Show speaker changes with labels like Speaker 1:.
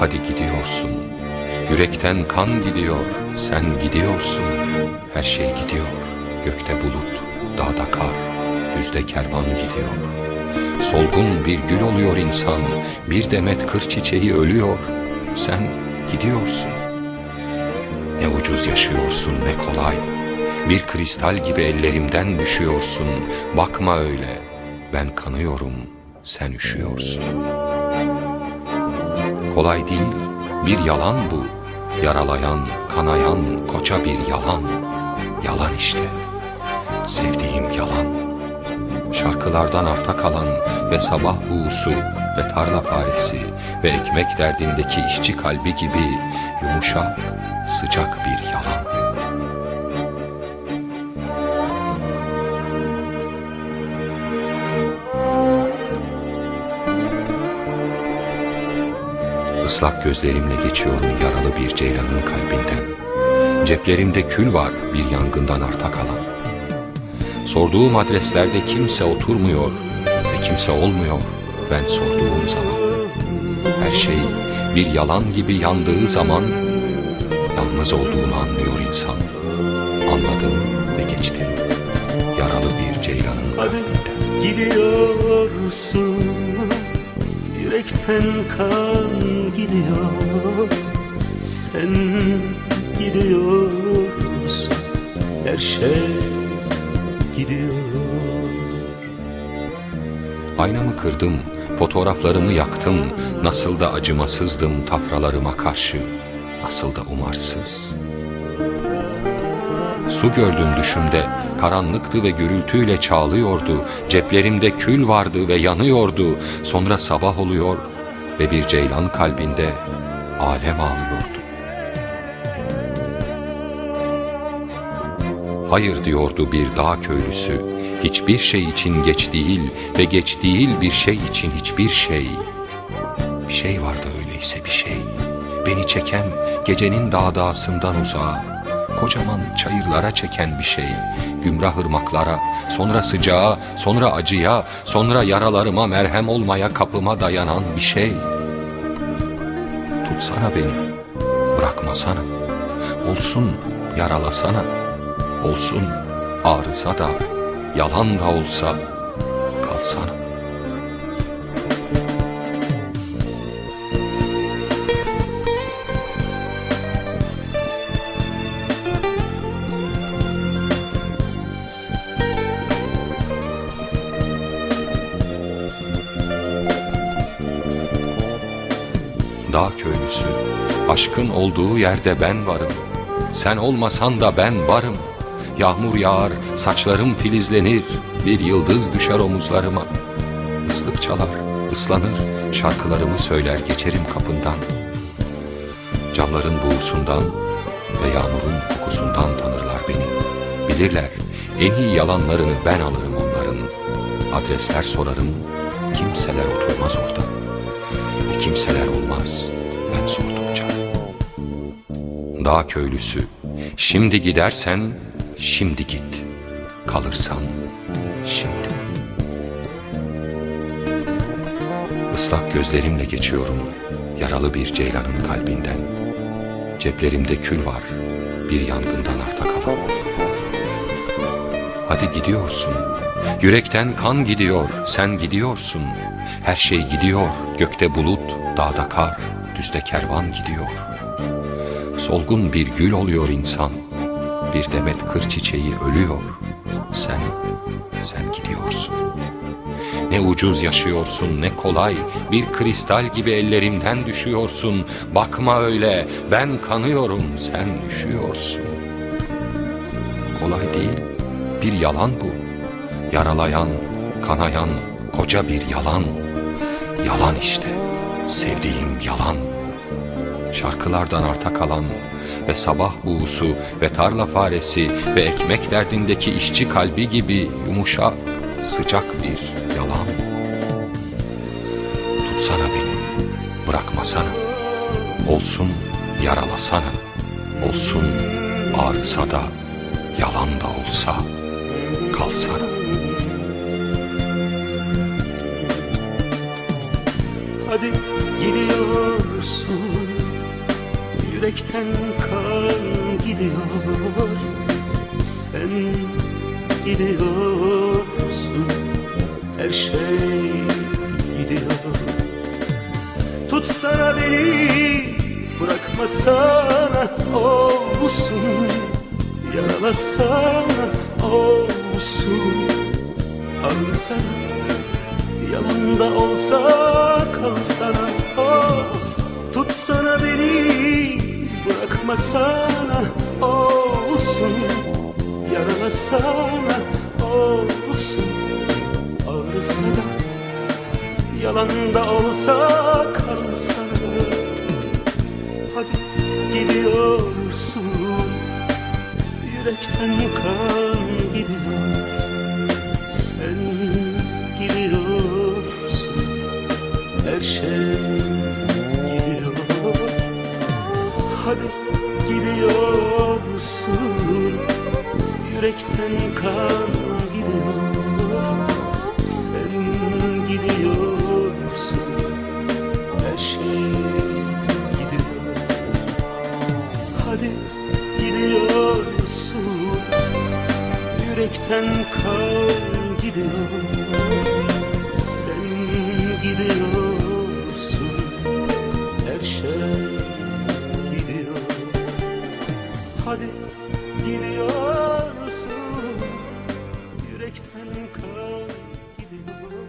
Speaker 1: Hadi gidiyorsun. Yürekten kan gidiyor. Sen gidiyorsun. Her şey gidiyor. Gökte bulut, dağda kar, düzde kervan gidiyor. Solgun bir gül oluyor insan. Bir demet kır çiçeği ölüyor. Sen gidiyorsun. Ne ucuz yaşıyorsun ne kolay. Bir kristal gibi ellerimden düşüyorsun. Bakma öyle. Ben kanıyorum, sen üşüyorsun. Kolay değil, bir yalan bu. Yaralayan, kanayan koca bir yalan. Yalan işte. Sevdiğim yalan. Şarkılardan arta kalan ve sabah buğusu ve tarla faresi ve ekmek derdindeki işçi kalbi gibi yumuşak, sıcak bir yalan. Islak gözlerimle geçiyorum yaralı bir ceylanın kalbinden. Ceplerimde kül var bir yangından arta kalan. Sorduğum adreslerde kimse oturmuyor ve kimse olmuyor ben sorduğum zaman. Her şey bir yalan gibi yandığı zaman yalnız olduğunu anlıyor insan. Anladım ve geçtim. Yaralı bir ceylanın
Speaker 2: Hadi
Speaker 1: kalbinden.
Speaker 2: gidiyorsun Yürekten kan gidiyor Sen gidiyorsun Her şey gidiyor
Speaker 1: Aynamı kırdım, fotoğraflarımı yaktım. Nasıl da acımasızdım tafralarıma karşı. Nasıl da umarsız. Su gördüm düşümde, karanlıktı ve gürültüyle çağlıyordu. Ceplerimde kül vardı ve yanıyordu. Sonra sabah oluyor ve bir ceylan kalbinde alem ağlıyordu. Hayır diyordu bir dağ köylüsü. Hiçbir şey için geç değil ve geç değil bir şey için hiçbir şey. Bir şey vardı öyleyse bir şey. Beni çeken gecenin dağdağısından uzağa. Kocaman çayırlara çeken bir şey. Gümrah ırmaklara, sonra sıcağa, sonra acıya, sonra yaralarıma merhem olmaya kapıma dayanan bir şey. Tutsana beni, bırakmasana. Olsun yaralasana. Olsun ağrısa da, yalan da olsa kalsana. Dağ köylüsü, aşkın olduğu yerde ben varım. Sen olmasan da ben varım. Yağmur yağar, saçlarım filizlenir, bir yıldız düşer omuzlarıma. Islık çalar, ıslanır, şarkılarımı söyler geçerim kapından. Camların buğusundan ve yağmurun kokusundan tanırlar beni. Bilirler, en iyi yalanlarını ben alırım onların. Adresler sorarım, kimseler oturmaz orada. Ve kimseler olmaz ben sordukça. Dağ köylüsü, şimdi gidersen şimdi git. Kalırsan şimdi. Islak gözlerimle geçiyorum yaralı bir ceylanın kalbinden. Ceplerimde kül var bir yangından arta kalan. Hadi gidiyorsun. Yürekten kan gidiyor, sen gidiyorsun. Her şey gidiyor, gökte bulut, dağda kar, düzde kervan gidiyor. Solgun bir gül oluyor insan. Bir demet kır çiçeği ölüyor. Sen, sen gidiyorsun. Ne ucuz yaşıyorsun, ne kolay. Bir kristal gibi ellerimden düşüyorsun. Bakma öyle, ben kanıyorum, sen üşüyorsun. Kolay değil, bir yalan bu. Yaralayan, kanayan, koca bir yalan. Yalan işte, sevdiğim yalan. Şarkılardan arta kalan ve sabah buğusu ve tarla faresi ve ekmek derdindeki işçi kalbi gibi yumuşak, sıcak bir yalan. Tutsana beni, bırakmasana. Olsun yaralasana. Olsun ağrısa da, yalan da olsa kalsana.
Speaker 2: Hadi gidiyorsun. Yürekten kan gidiyor. Sen gidiyorsun. Her şey gidiyor. Tutsana beni Bırakmasana olsun. Yaralasana olsun. Alsana Yanımda olsa kalsana. Oh, Tutsana beni Bırakmasana olsun Yaralasana olsun. Ağrısa da Yalanda olsa kalsana. Hadi gidiyorsun Yürekten kan Yürekten kan gidiyor Sen gidiyorsun Her şey gidiyor. Hadi gidiyorsun Yürekten kan gidiyor Sen gidiyorsun Her şey gidiyor. Hadi gidiyor nasıl yürekten kan gidiyor